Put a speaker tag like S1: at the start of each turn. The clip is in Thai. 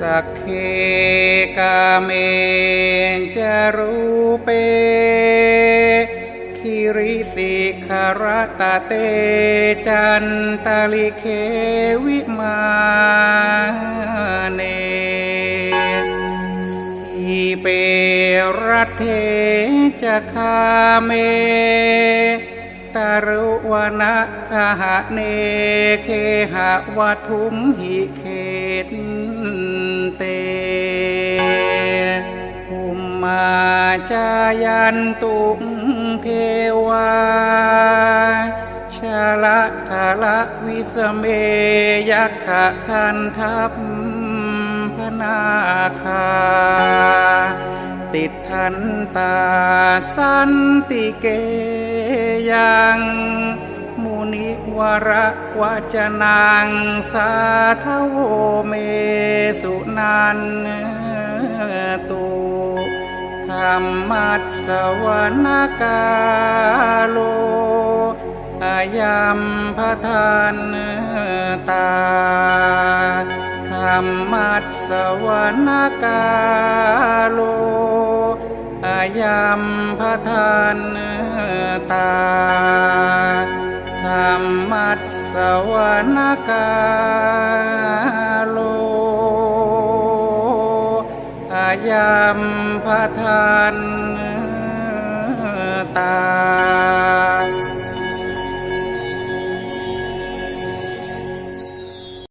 S1: สักเคกาเมจารูเป คิริสิขารตาเตจันตาลิเควิมาเนทีเปรัตเทจะคาเมตารุวนะคหะเนเคหะวัทุมหิเขต มาจายันตุงเทวาชาละทาละวิสเมยักขะคันทัพพนาคา ติดทันตาสันติเกยังมุนิวระวจนังสาทโวเมสุนันตุ รรมัสสวนกาโลอายัมพทานตาธรรมัสสวนกาโลอายัมพทานตาธรรมัสสวนกาโล ยามพระทานตา